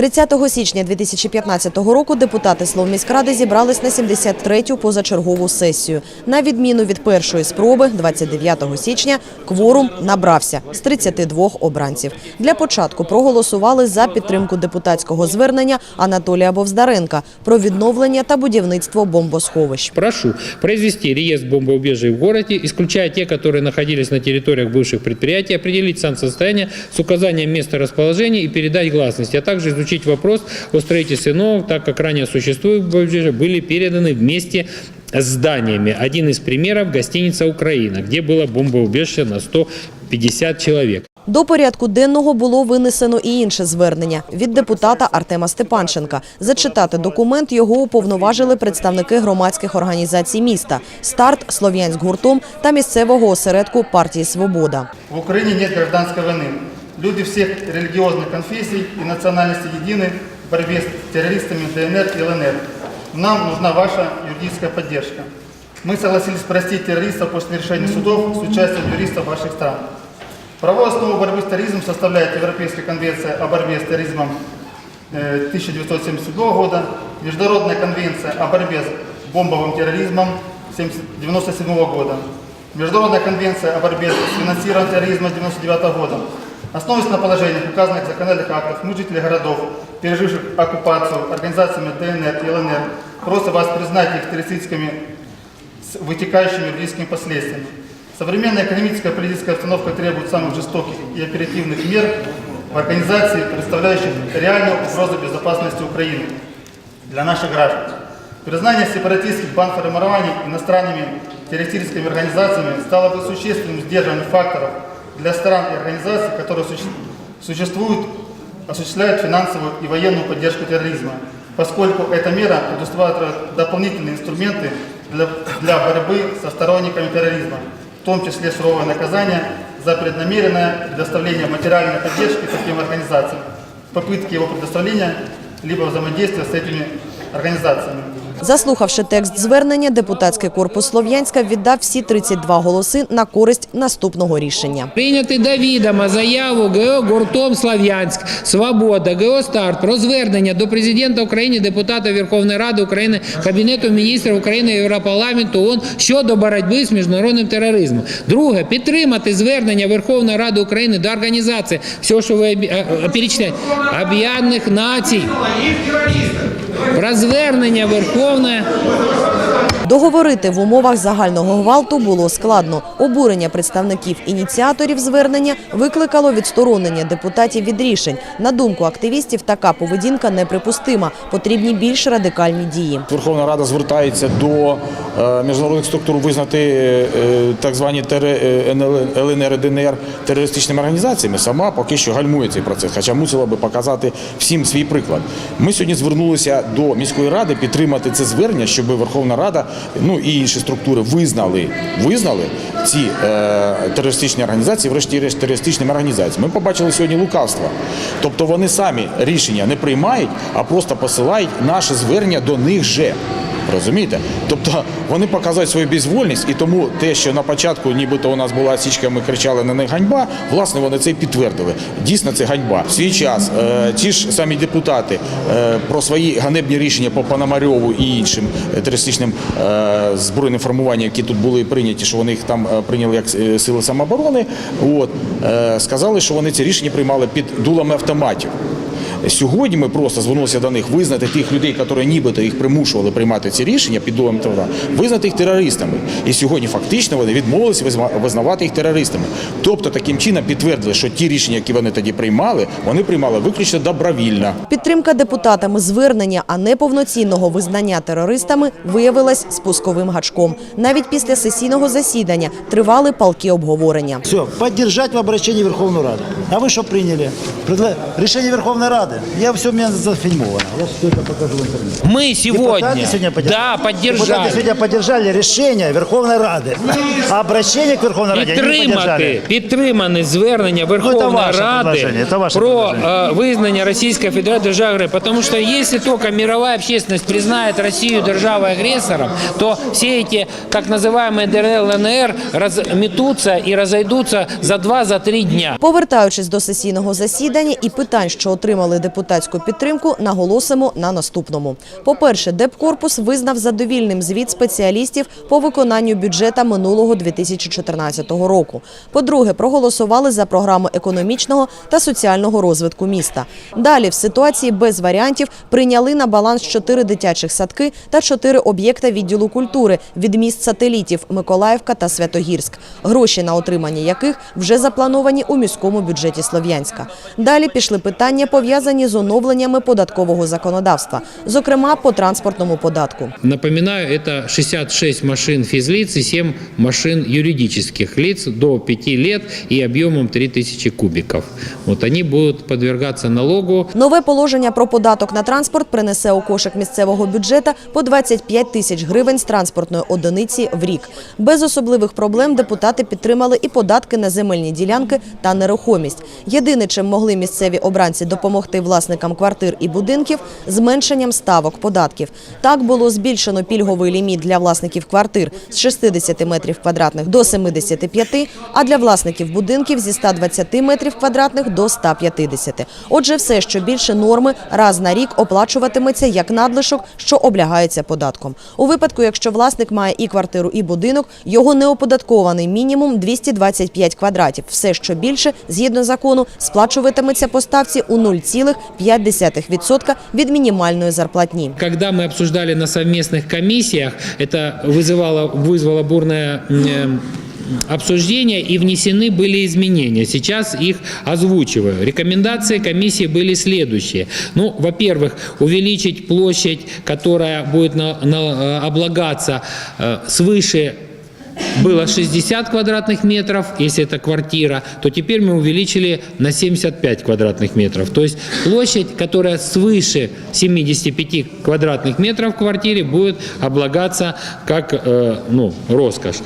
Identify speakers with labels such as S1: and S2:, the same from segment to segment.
S1: 30 січня 2015 року депутати Словміськради зібрались на 73-ю позачергову сесію. На відміну від першої спроби, 29 січня, кворум набрався з 32 обранців. Для початку проголосували за підтримку депутатського звернення Анатолія Бовздаренка про відновлення та будівництво бомбосховищ.
S2: Прошу произвести реестр бомбоубежий в городе, исключая те, которые находились на территориях бывших предприятий, определить состояние с указанием места расположения и передать гласности, а также изучить вопрос о строительстве новых, так как ранее существующие бомбоубежища были переданы вместе с зданиями. Один из примеров – гостиница «Украина», где было бомбоубежище на 150 человек.
S1: До порядку денного було винесено і інше звернення від депутата Артема Степанченка. Зачитати документ його уповноважили представники громадських організацій міста «Старт», «Слов'янськ гуртом» та місцевого осередку партії «Свобода».
S3: В Украине нет гражданской войны. Люди всех религиозных конфессий и национальностей едины в борьбе с террористами ДНР и ЛНР. Нам нужна ваша юридическая поддержка. Мы согласились простить террористов после решения судов с участием юристов ваших стран. Правовую основу борьбы с терроризмом составляет Европейская конвенция о борьбе с терроризмом э, 1977 года, Международная конвенция о борьбе с бомбовым терроризмом 1997 года, Международная конвенция о борьбе с финансированием терроризма 1999 года. Основываясь на положениях указанных законодательных актов, мы, жители городов, переживших оккупацию организациями ДНР и ЛНР, просим вас признать их террористическими с вытекающими юридическими последствиями. Современная экономическая и политическая обстановка требует самых жестоких и оперативных мер в организации, представляющих реальную угрозу безопасности Украины для наших граждан. Признание сепаратистских бандформирований иностранными террористическими организациями стало бы существенным сдерживанием факторов для стран и организаций, которые суще- существуют, осуществляют финансовую и военную поддержку терроризма, поскольку эта мера предусматривает дополнительные инструменты для, для борьбы со сторонниками терроризма, в том числе суровое наказание за преднамеренное предоставление материальной поддержки таким организациям, попытки его предоставления либо взаимодействия с этими организациями.
S1: Заслухавши текст звернення, депутатський корпус Слов'янська віддав всі 32 голоси на користь наступного рішення.
S2: Прийняти до відома заяву ГО «Гуртом Слав'янськ», «Свобода», ГО «Старт» про звернення до президента України, депутата Верховної Ради України, Кабінету міністрів України, Європарламенту ООН щодо боротьби з міжнародним тероризмом. Друге, підтримати звернення Верховної Ради України до організації, все, що ви перечисляєте, Об'єднаних Націй, про звернення Верховної
S1: Договорити в умовах загального гвалту було складно. Обурення представників ініціаторів звернення викликало відсторонення депутатів від рішень. На думку активістів, така поведінка неприпустима. Потрібні більш радикальні дії.
S4: Верховна Рада звертається до е, міжнародних структур визнати е, так звані е, ЛНР ДНР терористичними організаціями. Сама поки що гальмує цей процес, хоча мусила би показати всім свій приклад. Ми сьогодні звернулися до міської ради підтримати це звернення, щоб Верховна Рада, ну і інші структури визнали, визнали ці е, терористичні організації, врешті-решт терористичними організаціями. Ми побачили сьогодні лукавство. Тобто вони самі рішення не приймають, а просто посилають наше звернення до них же. Розумієте? Тобто вони показують свою безвольність, і тому те, що на початку, нібито у нас була січка, ми кричали на них ганьба, власне, вони це і підтвердили. Дійсно, це ганьба. В свій час е, ті ж самі депутати е, про свої ганебні рішення по Пономарьову і іншим е, терористичним е, збройним формуванням, які тут були прийняті, що вони їх там е, прийняли як е, сили самооборони, от, е, сказали, що вони ці рішення приймали під дулами автоматів. Сьогодні ми просто звернулися до них визнати тих людей, які нібито їх примушували приймати ці рішення під дулом ТВ, визнати їх терористами. І сьогодні фактично вони відмовилися визна- визнавати їх терористами. Тобто таким чином підтвердили, що ті рішення, які вони тоді приймали, вони приймали виключно добровільно.
S1: Підтримка депутатами звернення, а не повноцінного визнання терористами, виявилась спусковим гачком. Навіть після сесійного засідання тривали палки обговорення.
S5: Все, поддержать в обращении Верховную Раду. А вы что приняли? Предла- Решение Верховной Рады. Я все у меня зафильмовано. Я все это покажу в интернете.
S2: Мы сегодня,
S5: Депутаты сегодня поддержали.
S2: да,
S5: Депутаты
S2: поддержали.
S5: сегодня поддержали решение Верховной Рады. А обращение к Верховной Раде они не
S2: Підтримати,
S5: поддержали.
S2: підтримане звернення
S5: Ну, це
S2: Верховної
S5: ваше
S2: Ради
S5: предложення, це ваше
S2: про
S5: предложення.
S2: э, визнання Російської Федерації державою, потому что если только мировая общественность признает Россию державой-агрессором, то все эти так называемые ДРЛ, ЛНР разметутся и разойдутся за два-за три дня.
S1: Повертаючись до сесійного засідання і питань, що отримали депутатську підтримку, наголосимо на наступному. По-перше, Депкорпус визнав задовільним звіт спеціалістів по виконанню бюджета минулого 2014 року. По-друге, проголосували за програму економічного та соціального розвитку міста. Далі, в ситуації без варіантів, прийняли на баланс чотири дитячих садки та чотири об'єкта відділу культури від міст сателітів Миколаївка та Святогірськ, гроші на отримання яких вже заплановані у міському бюджеті Слов'янська. Далі пішли питання, пов'язані з оновленнями податкового законодавства, зокрема по транспортному податку.
S2: Напоминаю, это 66 машин физлиц и 7 машин юридических лиц до 5 лет и объемом 3000 кубиков. Вот они будут подвергаться налогу.
S1: Нове положення про податок на транспорт принесе у кошик місцевого бюджета по 25 тисяч гривень з транспортної одиниці в рік. Без особливих проблем депутати підтримали і податки на земельні ділянки та нерухомість. Єдине, чим могли місцеві обранці допомогти власникам квартир і будинків – зменшенням ставок податків. Так було збільшено пільговий ліміт для власників квартир з 60 метрів квадратних до 75, а для власників будинків зі 120 метрів квадратних до 150. Отже, все, що більше норми, раз на рік оплачуватиметься як надлишок, що облягається податком. У випадку, якщо власник має і квартиру, і будинок, його неоподаткований мінімум 225 квадратів. Все, що більше, згідно закону, сплачуватиметься по ставці у 0,5% від мінімальної зарплатні.
S2: Когда мы обсуждали на совместных комиссиях, это вызывало, вызвало бурное м, э, обсуждение и внесены были изменения. Сейчас их озвучиваю. Рекомендации комиссии были следующие. Ну, во-первых, увеличить площадь, которая будет на- на- э, облагаться э, свыше было 60 квадратных метров, если это квартира, то теперь мы увеличили на 75 квадратных метров. То есть площадь, которая свыше 75 квадратных метров в квартире, будет облагаться как э, ну, роскошь.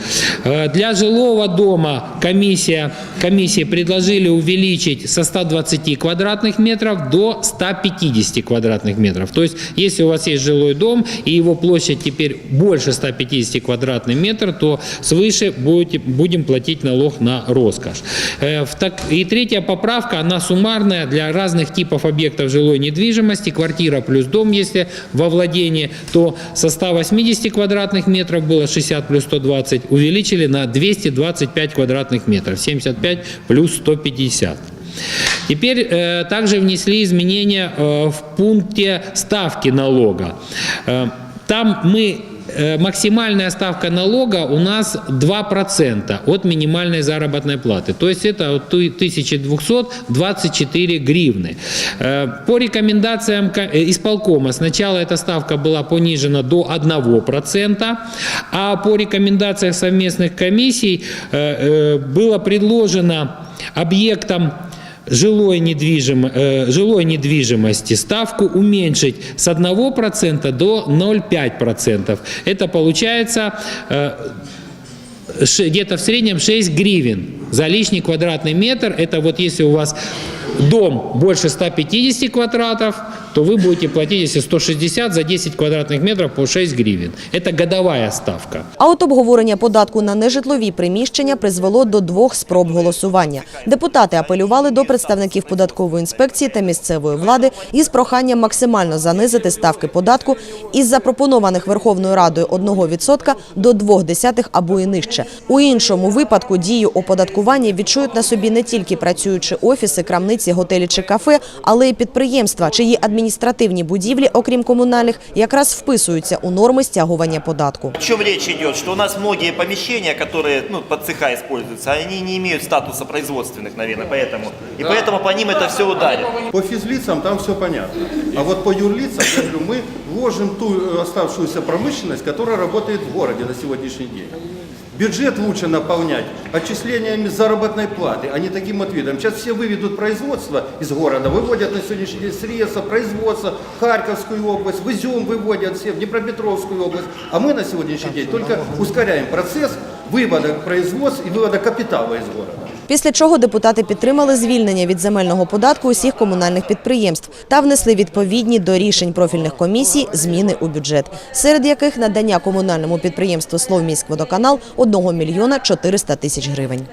S2: Э, Для жилого дома комиссия, комиссии предложили увеличить со 120 квадратных метров до 150 квадратных метров. То есть, если у вас есть жилой дом и его площадь теперь больше 150 квадратных метров, то свыше будем платить налог на роскошь. Э, И третья поправка, она суммарная для разных типов объектов жилой недвижимости. Квартира плюс дом, если во владении, то со 180 квадратных метров было 60 плюс 120, увеличили на 225 квадратных метров, 75 плюс 150. Теперь э, также внесли изменения э, в пункте ставки налога. Э, там мы максимальная ставка налога у нас 2% от минимальной заработной платы. То есть это вот ту- 1224 гривны. Э, По рекомендациям ко- э, исполкома сначала эта ставка была понижена до 1%, а по рекомендациям совместных комиссий э, э, было предложено объектам жилой, недвижим, э, жилой недвижимости ставку уменьшить с 1% до 0,5%. Это получается э, ш- где-то в среднем 6 гривен за лишний квадратный метр. Это вот если у вас дом больше 150 квадратов, то вы будете платить, если 160 за 10 квадратных метров по 6 гривен. Это годовая ставка.
S1: А от обговорення податку на нежитлові приміщення призвело до двох спроб голосування. Депутати апелювали до представників податкової інспекції та місцевої влади із проханням максимально занизити ставки податку із запропонованих Верховною Радою 1% до 0,2 або і нижче. У іншому випадку дію оподаткування відчують на собі не тільки працюючі офіси, крамниці, готелі чи кафе, але й підприємства, чиї адміністративні будівлі, окрім комунальних, якраз вписуються у норми стягування податку.
S6: О чем речь идет? Что у нас многие помещения, которые ну, под цеха используются, они не имеют статуса производственных, наверное, поэтому. И поэтому по ним это все ударит.
S7: По физлицам там все понятно. А вот по юрлицам, я говорю, мы вложим ту э, оставшуюся промышленность, которая работает в городе на сегодняшний день. Бюджет лучше наполнять отчислениями заработной платы, а не таким вот видом. Сейчас все выведут производство из города, выводят на сегодняшний день средства, производство, Харьковскую область, в Изюм выводят все, в Днепропетровскую область. А мы на сегодняшний день только ускоряем процесс вывода производств и вывода капитала из города.
S1: Після чого депутати підтримали звільнення від земельного податку усіх комунальних підприємств та внесли відповідні до рішень профільних комісій зміни у бюджет, серед яких надання комунальному підприємству «Словміськводоканал» 1 мільйона 400 тисяч гривень.